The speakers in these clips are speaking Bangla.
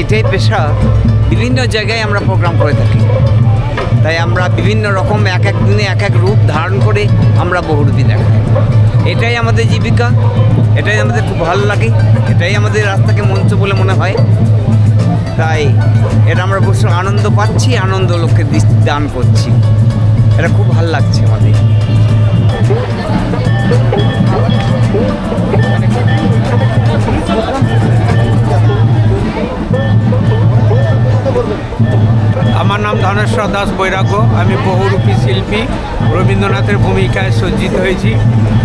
এইটাই পেশা, বিভিন্ন জায়গায় আমরা প্রোগ্রাম করে থাকি। তাই আমরা বিভিন্ন রকম এক এক দিনে এক এক রূপ ধারণ করে আমরা বহুরূপী দেখাই এটাই আমাদের জীবিকা, এটাই আমাদের খুব ভালো লাগে, এটাই আমাদের রাস্তাকে মঞ্চ বলে মনে হয়। তাই এটা আমরা বসে আনন্দ পাচ্ছি, আনন্দ লোককে দান করছি। এটা খুব ভালো লাগছে আমাদের। ধনেশ্বর দাস বৈরাগ্য, আমি বহুরূপী শিল্পী। রবীন্দ্রনাথের ভূমিকায় সজ্জিত হয়েছি।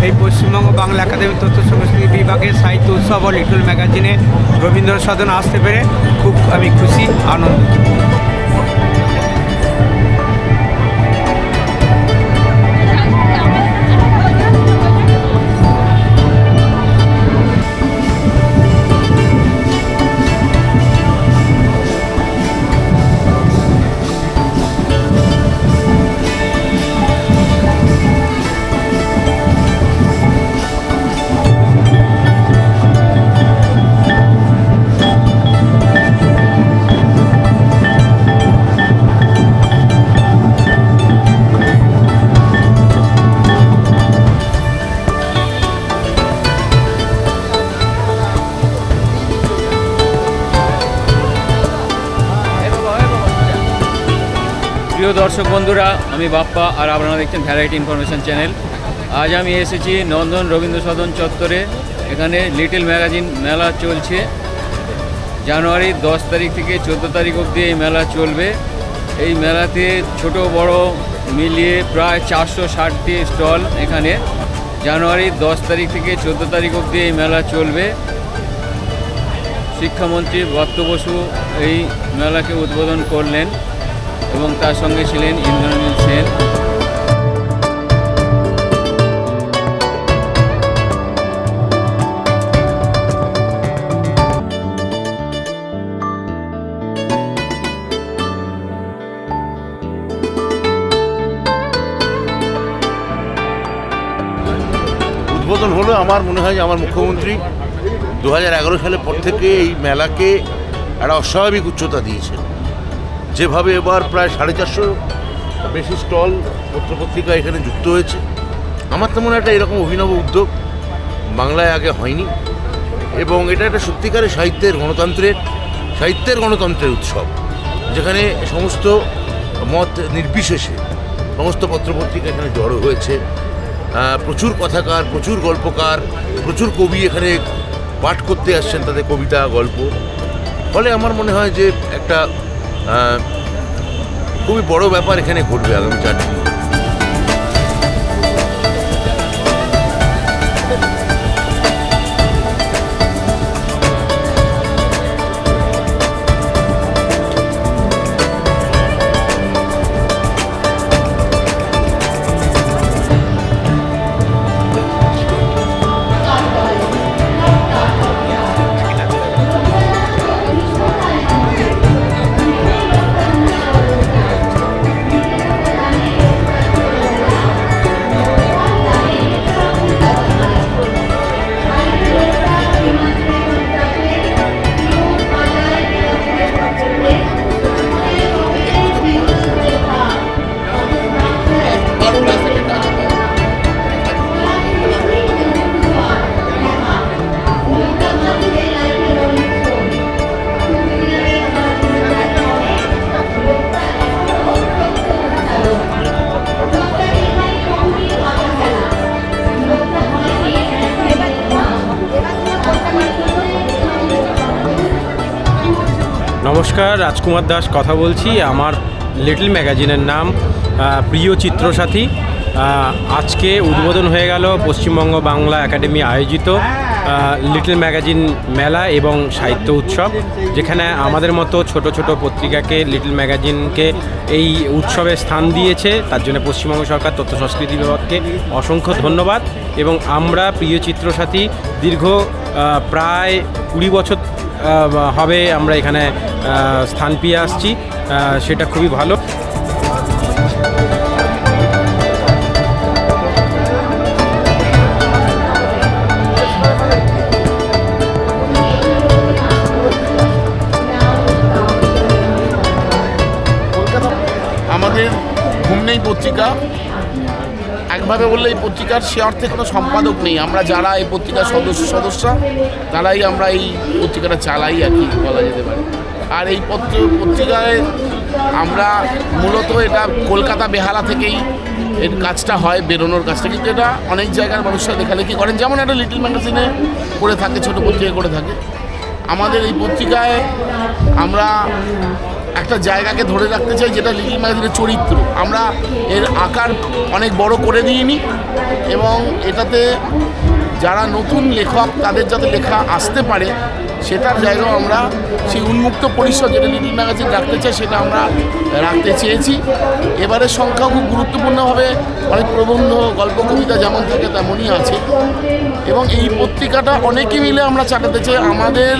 এই পশ্চিমবঙ্গ বাংলা একাডেমি তথ্য সংস্কৃতি বিভাগের সাহিত্য উৎসব ও লিটল ম্যাগাজিনে রবীন্দ্র সদন আসতে পেরে খুব আমি খুশি, আনন্দিত। দর্শক বন্ধুরা, আমি বাপ্পা আর আপনারা দেখছেন ভ্যারাইটি ইনফরমেশন চ্যানেল আজ আমি এসেছি নন্দন রবীন্দ্র সদন চত্বরে। এখানে লিটল ম্যাগাজিন মেলা চলছে। জানুয়ারি দশ তারিখ থেকে চোদ্দ তারিখ অবধি এই মেলা চলবে। এই মেলাতে ছোট বড় মিলিয়ে প্রায় চারশো ষাটটি স্টল এখানে। জানুয়ারি দশ তারিখ থেকে চোদ্দ তারিখ অবধি এই মেলা চলবে। শিক্ষামন্ত্রী বত্ত বসু এই মেলাকে উদ্বোধন করলেন। এবং তার সঙ্গে ছিলেন ইন্দ্রনীল সেন। উদ্বোধন হলো আমার মনে হয় যে আমার মুখ্যমন্ত্রী দু হাজার এগারো সালের পর থেকে এই মেলাকে একটা অস্বাভাবিক উচ্চতা দিয়েছেন। যেভাবে এবার প্রায় সাড়ে চারশো বেশি স্টল পত্রপত্রিকা এখানে যুক্ত হয়েছে, আমার তেমন একটা এরকম অভিনব উদ্যোগ বাংলায় আগে হয়নি। এবং এটা একটা সত্যিকারের সাহিত্যের গণতন্ত্রের সাহিত্যের গণতন্ত্রের উৎসব, যেখানে সমস্ত মত নির্বিশেষে সমস্ত পত্রপত্রিকা এখানে জড়ো হয়েছে। প্রচুর কথাকার, প্রচুর গল্পকার, প্রচুর কবি এখানে পাঠ করতে আসছেন তাদের কবিতা, গল্প। ফলে আমার মনে হয় যে একটা খুবই বড় ব্যাপার এখানে ঘটবে আগামী চার দিন। নমস্কার, রাজকুমার দাস কথা বলছি। আমার লিটল ম্যাগাজিনের নাম প্রিয় চিত্রসাথী। আজকে উদ্বোধন হয়ে গেল পশ্চিমবঙ্গ বাংলা একাডেমি আয়োজিত লিটল ম্যাগাজিন মেলা এবং সাহিত্য উৎসব, যেখানে আমাদের মতো ছোট ছোট পত্রিকাকে, লিটল ম্যাগাজিনকে এই উৎসবে স্থান দিয়েছে। তার জন্য পশ্চিমবঙ্গ সরকার, তথ্য সংস্কৃতি বিভাগকে অসংখ্য ধন্যবাদ এবং আমরা, প্রিয় চিত্রসাথী, দীর্ঘ প্রায় কুড়ি বছর হবে আমরা এখানে স্থান পেয়ে আসছি। সেটা খুবই ভালো। আমাদের ঘুম নেই পত্রিকা। একভাবে বললে এই পত্রিকার সে অর্থে কোনো সম্পাদক নেই। আমরা যারা এই পত্রিকার সদস্য সদস্যা তারাই আমরা এই পত্রিকাটা চালাই আর কি, বলা যেতে পারে। আর এই পত্র পত্রিকায় আমরা মূলত এটা কলকাতা বেহালা থেকেই এর কাজটা হয়, বেরোনোর কাজটা কিন্তু এটা অনেক জায়গার মানুষরা লেখালেখি করেন। যেমন একটা লিটল ম্যাগাজিনে করে থাকে, ছোটো পত্রিকা করে থাকে। আমাদের এই পত্রিকায় আমরা একটা জায়গাকে ধরে রাখতে চাই, যেটা লিটল ম্যাগাজিনের চরিত্র। আমরা এর আকার অনেক বড় করে দিইনি এবং এটাতে যারা নতুন লেখক, তাদের যাতে লেখা আসতে পারে, সেটার জায়গাও আমরা সেই উন্মুক্ত পরিসর যেটা লিটল ম্যাগাজিন রাখতে চাই সেটা আমরা রাখতে চেয়েছি। এবারের সংখ্যা খুব গুরুত্বপূর্ণভাবে অনেক প্রবন্ধ গল্প কবিতা যেমন থাকে তেমনই আছে। এবং এই পত্রিকাটা অনেকে মিলে আমরা চালাতে চাই। আমাদের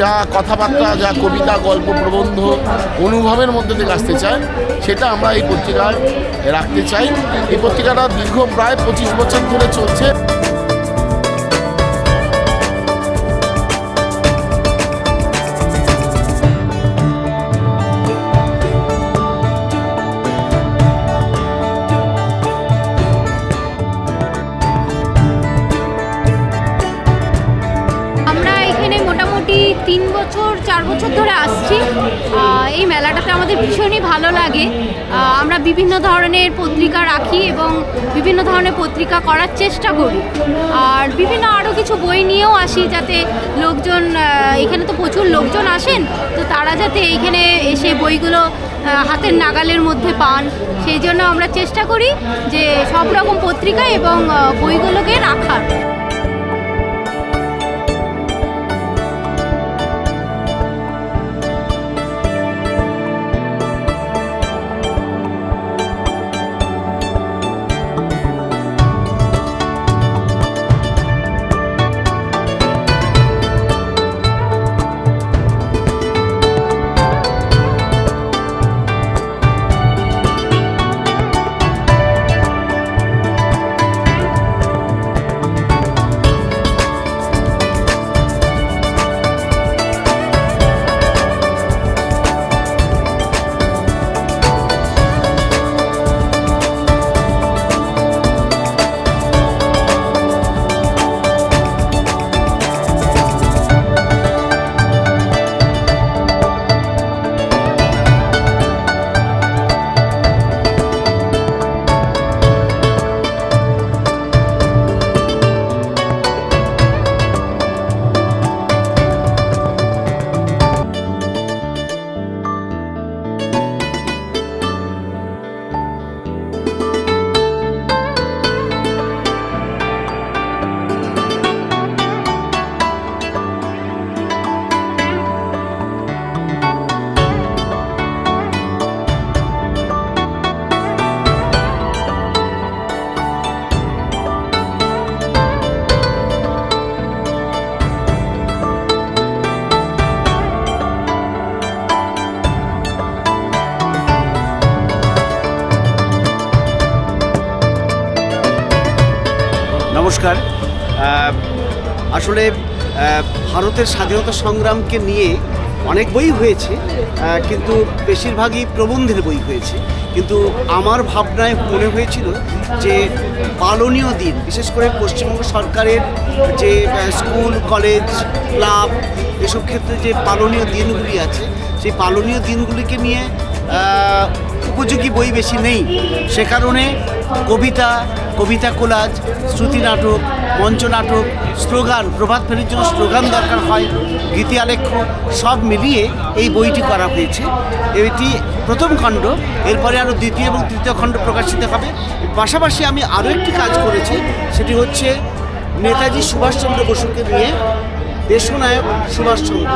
যা কথাবার্তা, যা কবিতা, গল্প, প্রবন্ধ অনুভবের মধ্যে থেকে আসতে চায়, সেটা আমরা এই পত্রিকায় রাখতে চাই। এই পত্রিকাটা দীর্ঘ প্রায় পঁচিশ বছর ধরে চলছে। চার বছর ধরে আসছি। এই মেলাটাতে আমাদের ভীষণই ভালো লাগে। আমরা বিভিন্ন ধরনের পত্রিকা রাখি এবং বিভিন্ন ধরনের পত্রিকা করার চেষ্টা করি। আর বিভিন্ন আরও কিছু বই নিয়েও আসি যাতে লোকজন এখানে তো প্রচুর লোকজন আসেন, তো তারা যাতে এইখানে এসে বইগুলো হাতের নাগালের মধ্যে পান। সেই জন্য আমরা চেষ্টা করি যে সব রকম পত্রিকা এবং বইগুলোকে রাখার। আসলে ভারতের স্বাধীনতা সংগ্রামকে নিয়ে অনেক বই হয়েছে কিন্তু বেশিরভাগই প্রবন্ধের বই হয়েছে। কিন্তু আমার ভাবনায় মনে হয়েছিল যে, পালনীয় দিন, বিশেষ করে পশ্চিমবঙ্গ সরকারের যে স্কুল, কলেজ, ক্লাব, এসব ক্ষেত্রে যে পালনীয় দিনগুলি আছে, সেই পালনীয় দিনগুলিকে নিয়ে উপযোগী বই বেশি নেই। সে কারণে কবিতা কবিতা কোলাজ, শ্রুতি নাটক, মঞ্চ নাটক, স্লোগান, প্রভাত ফেরির জন্য স্লোগান দরকার হয়, গীতি আলেখ্য, সব মিলিয়ে এই বইটি করা হয়েছে। এটি প্রথম খণ্ড, এরপরে আরও দ্বিতীয় এবং তৃতীয় খণ্ড প্রকাশিত হবে। পাশাপাশি আমি আরও একটি কাজ করেছি, সেটি হচ্ছে নেতাজি সুভাষচন্দ্র বসুকে নিয়ে দেশনায়ক সুভাষচন্দ্র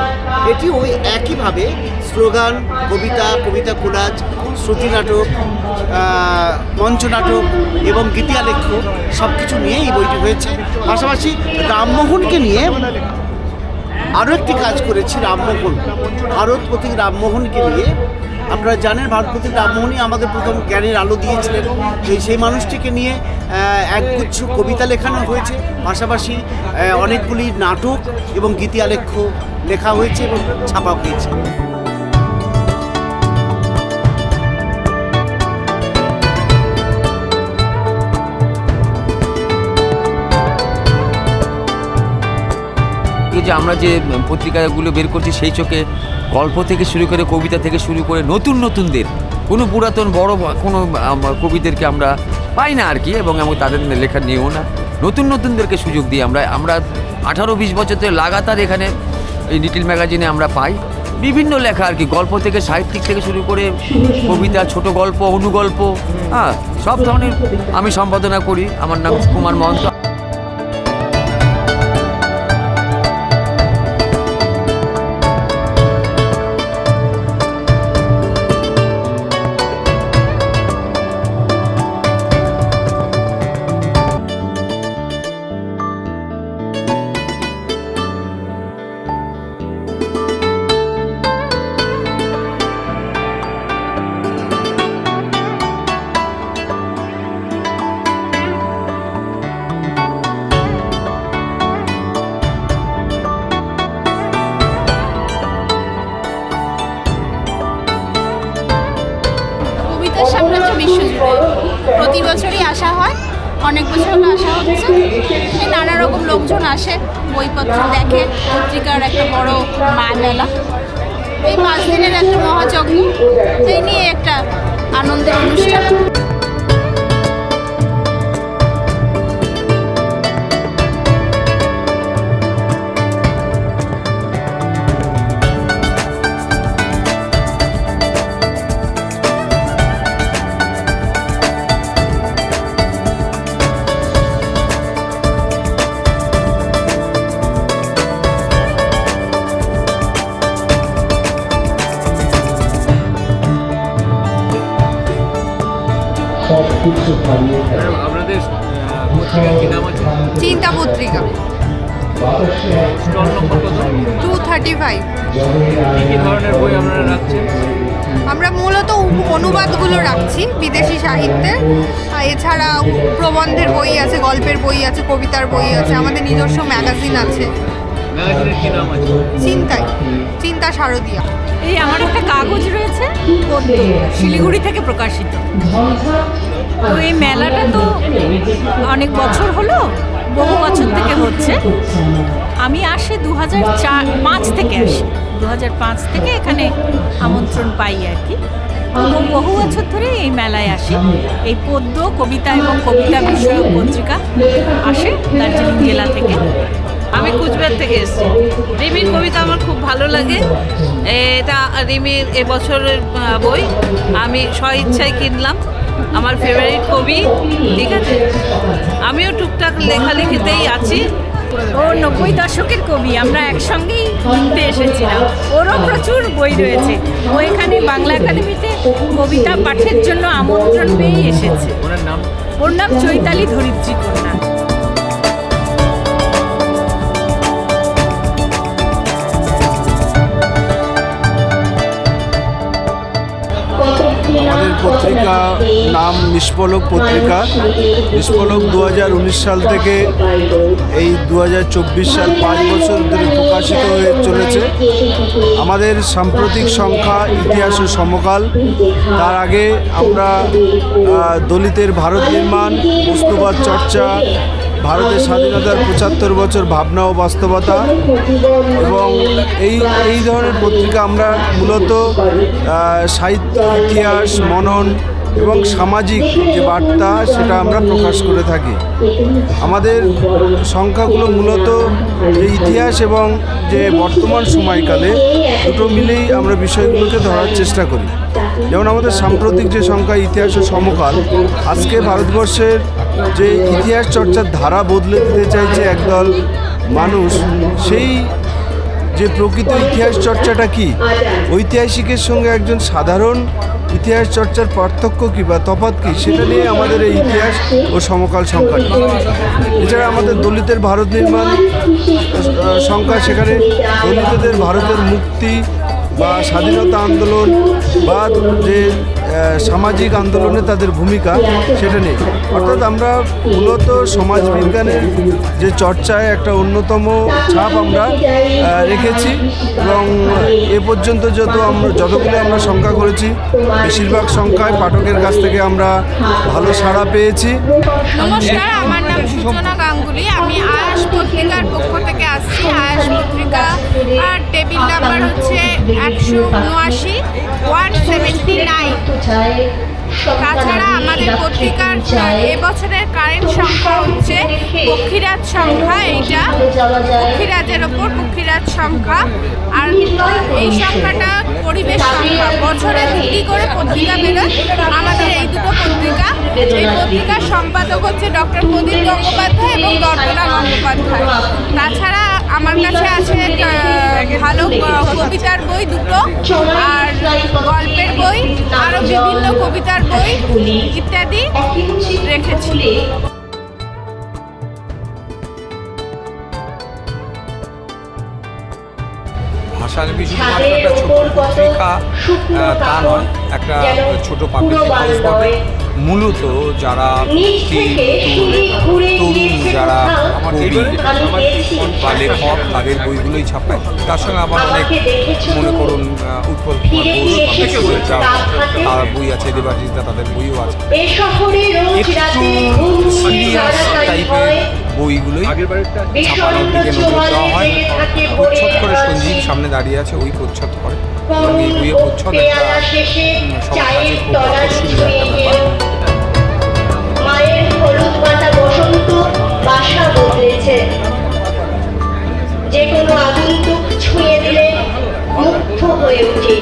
এটি ওই একইভাবে স্লোগান, কবিতা কবিতা কোলাজ, শ্রুতি নাটক মঞ্চনাটক মঞ্চ নাটক এবং গীতিয়ালেখ্য সব কিছু নিয়ে এই বইটি হয়েছে। পাশাপাশি রামমোহনকে নিয়ে আরও একটি কাজ করেছি রামমোহন। ভারত প্রতীক রামমোহনকে নিয়ে আপনারা জানেন ভারতপতি রামমোহনই আমাদের প্রথম জ্ঞানের আলো দিয়েছিলেন। সেই সেই মানুষটিকে নিয়ে একগুচ্ছ কবিতা লেখানো হয়েছে। পাশাপাশি অনেকগুলি নাটক এবং গীতি আলেখ্য লেখা হয়েছে এবং ছাপা হয়েছে। যে আমরা যে পত্রিকাগুলো বের করছি সেই চোখে গল্প থেকে শুরু করে কবিতা থেকে শুরু করে নতুন নতুনদের, কোনো পুরাতন বড় কোনো কবিদেরকে আমরা পাই না আর কি এবং আমি তাদের লেখা নিয়েও না। নতুন নতুনদেরকে সুযোগ দিই আমরা। আমরা আঠারো বিশ বছর ধরে লাগাতার এখানে এই লিটিল ম্যাগাজিনে আমরা পাই। বিভিন্ন লেখা আর কি, গল্প থেকে, সাহিত্যিক থেকে শুরু করে কবিতা, ছোট গল্প, অনুগল্প হ্যাঁ সব ধরনের আমি সম্পাদনা করি। আমার নাম কুমার মহন্ত। অনেক বছর আসা হচ্ছে। নানা রকম লোকজন আসে, বইপত্র দেখে, পত্রিকার একটা বড় মেলা এই পাঁচ দিনের একটা মহাযজ্ঞ। এই নিয়ে একটা আনন্দের অনুষ্ঠান। আপনাদের পত্রিকার কি নাম আছে? চিন্তা পত্রিকা। স্টল নম্বর কত? টু থার্টি ফাইভ কী কী ধরনের বই আপনারা রাখছেন? আমরা মূলত অনুবাদগুলো রাখছি বিদেশি সাহিত্যের এছাড়া প্রবন্ধের বই আছে গল্পের বই আছে কবিতার বই আছে আমাদের নিজস্ব ম্যাগাজিন আছে। ম্যাগাজিনের কি নাম আছে? চিন্তাই চিন্তা শারদিয়া। এই আমার একটা কাগজ রয়েছে শিলিগুড়ি থেকে প্রকাশিত। তো এই মেলাটা তো অনেক বছর হলো, বহু বছর থেকে হচ্ছে। আমি আসি দু হাজার পাঁচ থেকে আসি। দু হাজার পাঁচ থেকে এখানে আমন্ত্রণ পাই আর কি। বহু বছর ধরে এই মেলায় আসি। এই পদ্য কবিতা এবং কবিতা বিষয়ক পত্রিকা আসে দার্জিলিং জেলা থেকে। আমি কুচবিহার থেকে এসেছি। রিমির কবিতা আমার খুব ভালো লাগে। এটা রিমির এবছরের বই। আমি স্ব ইচ্ছায় কিনলাম। আমার ফেভারিট কবি ঠিক আছে? আমিও টুকটাক লেখালেখিতেই আছি। ও নব্বই দশকের কবি আমরা একসঙ্গেই ঘুরতে এসেছিলাম। ওরও প্রচুর বই রয়েছে। ও এখানে বাংলা একাডেমিতে কবিতা পাঠের জন্য আমন্ত্রণ পেয়েই এসেছে। ওনার নাম? ওর নাম চৈতালি ধরিত্রী কন্যা। পত্রিকা নাম নিষ্পলক পত্রিকা। নিষ্পলক দু হাজার উনিশ সাল থেকে এই দু হাজার চব্বিশ সাল পাঁচ বছর ধরে প্রকাশিত হয়ে চলেছে। আমাদের সাম্প্রতিক সংখ্যা, ইতিহাস ও সমকাল। তার আগে আমরা দলিতের ভারত নির্মাণ, বস্তুবাদ চর্চা ভারতের স্বাধীনতার পঁচাত্তর বছর ভাবনা ও বাস্তবতা এবং এই এই ধরনের পত্রিকা আমরা মূলত সাহিত্য, ইতিহাস, মনন এবং সামাজিক যে বার্তা সেটা আমরা প্রকাশ করে থাকি। আমাদের সংখ্যাগুলো মূলত যে ইতিহাস এবং যে বর্তমান সময়কালে দুটো মিলেই আমরা বিষয়গুলোকে ধরার চেষ্টা করি। যেমন আমাদের সাম্প্রতিক যে সংখ্যা, ইতিহাস ও সমকাল, আজকে ভারতবর্ষের যে ইতিহাস চর্চার ধারা বদলে দিতে চাইছে একদল মানুষ, সেই যে প্রকৃত ইতিহাস চর্চাটা কি? ঐতিহাসিকের সঙ্গে একজন সাধারণ ইতিহাস চর্চার পার্থক্য কী বা তফাৎ কী? সেটা নিয়ে আমাদের এই ইতিহাস ও সমকাল সংখ্যাটি এছাড়া আমাদের দলিতের ভারত নির্মাণ সংখ্যা সেখানে দলিতদের ভারতের মুক্তি বা স্বাধীনতা আন্দোলন বা যে সামাজিক আন্দোলনে তাদের ভূমিকা সেটা নেই। অর্থাৎ আমরা মূলত সমাজবিজ্ঞানের যে চর্চায় একটা অন্যতম ছাপ আমরা রেখেছি এবং এ পর্যন্ত যত আমরা, যতগুলো আমরা সংখ্যা করেছি, বেশিরভাগ সংখ্যায় পাঠকের কাছ থেকে আমরা ভালো সাড়া পেয়েছি। নমস্কার, আমার নাম সূচনা গাঙ্গুলি। আমি আয়াস পত্রিকার পক্ষ থেকে আসছি। আয়াস পত্রিকা টেবিল নাম্বার হচ্ছে একশো উনআশি, ওয়ান সেভেন্টি নাইন। তাছাড়া আমাদের পত্রিকার এবছরের কারেন্ট সংখ্যা হচ্ছে পক্ষীরাজ সংখ্যা এইটা পক্ষীরাজের ওপর পক্ষীরাজ সংখ্যা। আর এই সংখ্যাটা পরিবেশ সংখ্যা বছরে দুটি করে পত্রিকা বেরোয়। আমাদের এই দুটো পত্রিকা এই পত্রিকার সম্পাদক হচ্ছে ডক্টর প্রদীপ গঙ্গোপাধ্যায় এবং দর্পণা গঙ্গোপাধ্যায়। তাছাড়া আমার কাছে আছে ভালো কবিতার বই দুটো আর গল্পের বই, আরও বিভিন্ন কবিতার বই ইত্যাদি রেখেছি। একটা ছোট পত্রিকা মূলত যারা তরুণ যারা কবি বা লেখক তাদের বইগুলোই ছাপায়। তার সঙ্গে আমার অনেক মনে করুন উৎপল তার বই আছে দেবাশিস দা তাদের বইও আছে। একটু সিরিয়াস টাইপের বইগুলোই ছাপানোর দিকে নজর দেওয়া হয়। প্রচ্ছদ করে সঞ্জীব সামনে দাঁড়িয়ে আছে ওই প্রচ্ছদ করে। এবং এই বইয়ের প্রচ্ছদ একটা সবার কাছে খুব আকর্ষণীয় একটা ব্যাপার। মায়ের হলুদ মাথা বসন্ত বাসা বদলেছে। যে কোনো আগন্তুক ছুঁয়ে দিলে মুগ্ধ হয়ে উঠি।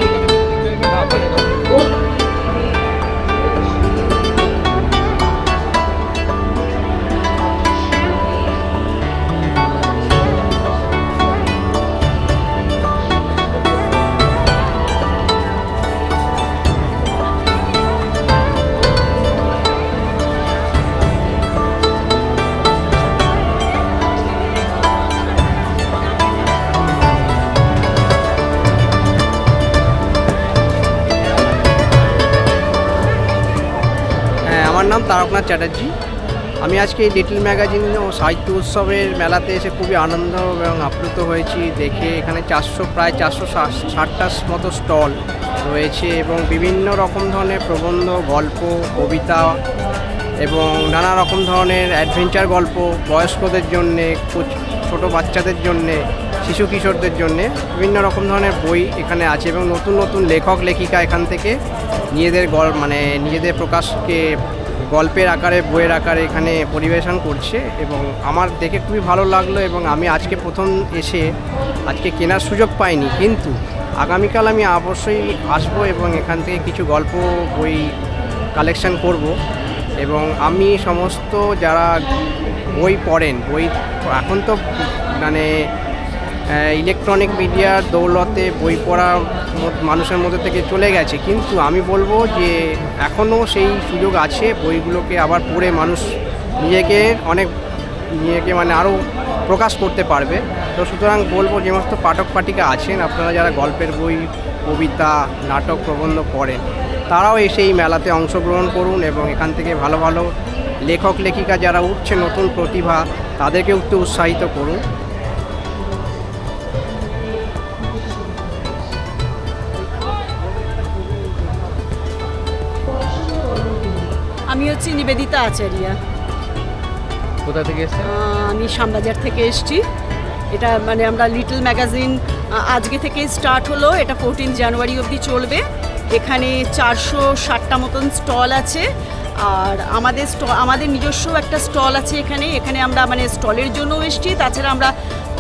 চ্যাটার্জি। আমি আজকে এই লিটল ম্যাগাজিন ও সাহিত্য উৎসবের মেলাতে এসে খুবই আনন্দ এবং আপ্লুত হয়েছি। দেখে এখানে চারশো, প্রায় চারশো ষাটটার মতো স্টল রয়েছে এবং বিভিন্ন রকম ধরনের প্রবন্ধ, গল্প, কবিতা এবং নানা রকম ধরনের অ্যাডভেঞ্চার গল্প বয়স্কদের জন্যে ছোট বাচ্চাদের জন্যে, শিশু কিশোরদের জন্যে বিভিন্ন রকম ধরনের বই এখানে আছে এবং নতুন নতুন লেখক, লেখিকা এখান থেকে নিজেদের গল মানে নিজেদের প্রকাশকে গল্পের আকারে, বইয়ের আকারে এখানে পরিবেশন করছে এবং আমার দেখে খুবই ভালো লাগল এবং আমি আজকে প্রথম এসে আজকে কেনার সুযোগ পাইনি। কিন্তু আগামীকাল আমি অবশ্যই আসব এবং এখান থেকে কিছু গল্প, বই কালেকশন করব এবং আমি সমস্ত যারা বই পড়েন, বই এখন তো মানে ইলেকট্রনিক মিডিয়ার দৌলতে বই পড়া মানুষের মধ্যে থেকে চলে গেছে। কিন্তু আমি বলব যে এখনও সেই সুযোগ আছে, বইগুলোকে আবার পড়ে মানুষ নিজেকে অনেক নিজেকে মানে আরও প্রকাশ করতে পারবে। তো সুতরাং বলব যে, সমস্ত পাঠক পাঠিকা আছেন, আপনারা যারা গল্পের বই, কবিতা, নাটক, প্রবন্ধ পড়েন, তারাও এসে এই মেলাতে অংশগ্রহণ করুন এবং এখান থেকে ভালো ভালো লেখক, লেখিকা যারা উঠছে, নতুন প্রতিভা তাদেরকে উঠতে উৎসাহিত করুন। হচ্ছে নিবেদিতা আচারিয়া কোথা থেকে এসেছেন আমি শ্যামবাজার থেকে এসেছি। এটা মানে আমরা লিটল ম্যাগাজিন আজকে থেকে স্টার্ট হলো। এটা ফোরটিন জানুয়ারি অবধি চলবে। এখানে চারশো ষাটটা মতন স্টল আছে। আর আমাদের স্ট আমাদের নিজস্ব একটা স্টল আছে এখানে। এখানে আমরা মানে স্টলের জন্যও এসেছি। তাছাড়া আমরা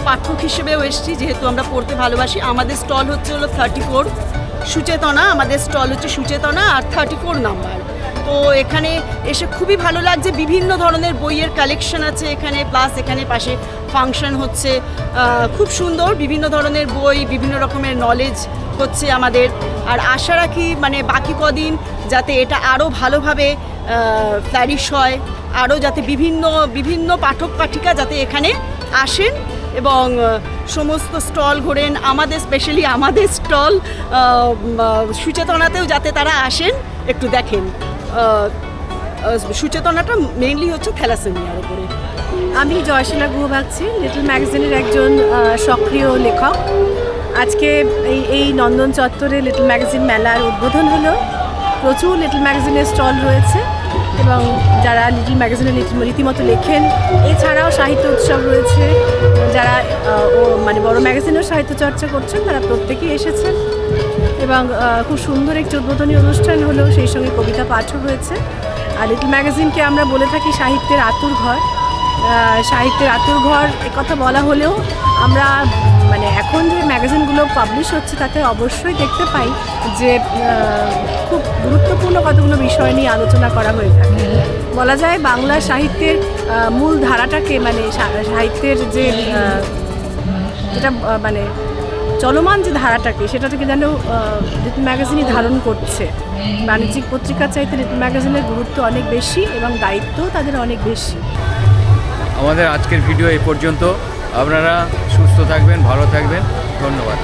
পাঠক হিসেবেও এসেছি যেহেতু আমরা পড়তে ভালোবাসি। আমাদের স্টল হচ্ছে হলো থার্টি ফোর সুচেতনা। আমাদের স্টল হচ্ছে সুচেতনা আর থার্টি ফোর নাম্বার। তো এখানে এসে খুবই ভালো লাগছে। বিভিন্ন ধরনের বইয়ের কালেকশন আছে এখানে প্লাস এখানে পাশে ফাংশন হচ্ছে। খুব সুন্দর বিভিন্ন ধরনের বই, বিভিন্ন রকমের নলেজ হচ্ছে আমাদের। আর আশা রাখি মানে বাকি কদিন যাতে এটা আরও ভালোভাবে ফ্ল্যারিশ হয় আরও যাতে বিভিন্ন বিভিন্ন পাঠক পাঠিকা যাতে এখানে আসেন এবং সমস্ত স্টল ঘোরেন। আমাদের স্পেশালি আমাদের স্টল সুচেতনাতেও যাতে তারা আসেন। একটু দেখেন। সুচেতনাটা মেইনলি হচ্ছে থ্যালাসেমিয়ার উপরে। আমি জয়শীলা ভাগছি, লিটল ম্যাগাজিনের একজন সক্রিয় লেখক। আজকে এই এই নন্দন চত্বরে লিটল ম্যাগাজিন মেলার উদ্বোধন হলো। প্রচুর লিটল ম্যাগাজিনের স্টল রয়েছে। এবং যারা লিটিল ম্যাগাজিনে রীতিমতো লেখেন, এছাড়াও সাহিত্য উৎসব রয়েছে। যারা ও মানে বড় ম্যাগাজিনেও সাহিত্য চর্চা করছেন, তারা প্রত্যেকেই এসেছেন এবং খুব সুন্দর একটি উদ্বোধনী অনুষ্ঠান হলো সেই সঙ্গে কবিতা পাঠও রয়েছে। আর লিটিল ম্যাগাজিনকে আমরা বলে থাকি সাহিত্যের আতুর ঘর সাহিত্যের আতুর ঘর কথা বলা হলেও আমরা মানে এখন যে ম্যাগাজিনগুলো পাবলিশ হচ্ছে, তাতে অবশ্যই দেখতে পাই যে খুব গুরুত্বপূর্ণ কতগুলো বিষয় নিয়ে আলোচনা করা হয়ে থাকে। বলা যায় বাংলা সাহিত্যের মূল ধারাটাকে মানে সাহিত্যের যে যেটা মানে চলমান যে ধারাটাকে সেটা থেকে যেন লিটল ম্যাগাজিনই ধারণ করছে। বাণিজ্যিক পত্রিকার চাইতে লিটল ম্যাগাজিনের গুরুত্ব অনেক বেশি এবং দায়িত্ব তাদের অনেক বেশি। আমাদের আজকের ভিডিও এই পর্যন্ত। আপনারা সুস্থ থাকবেন ভালো থাকবেন। ধন্যবাদ।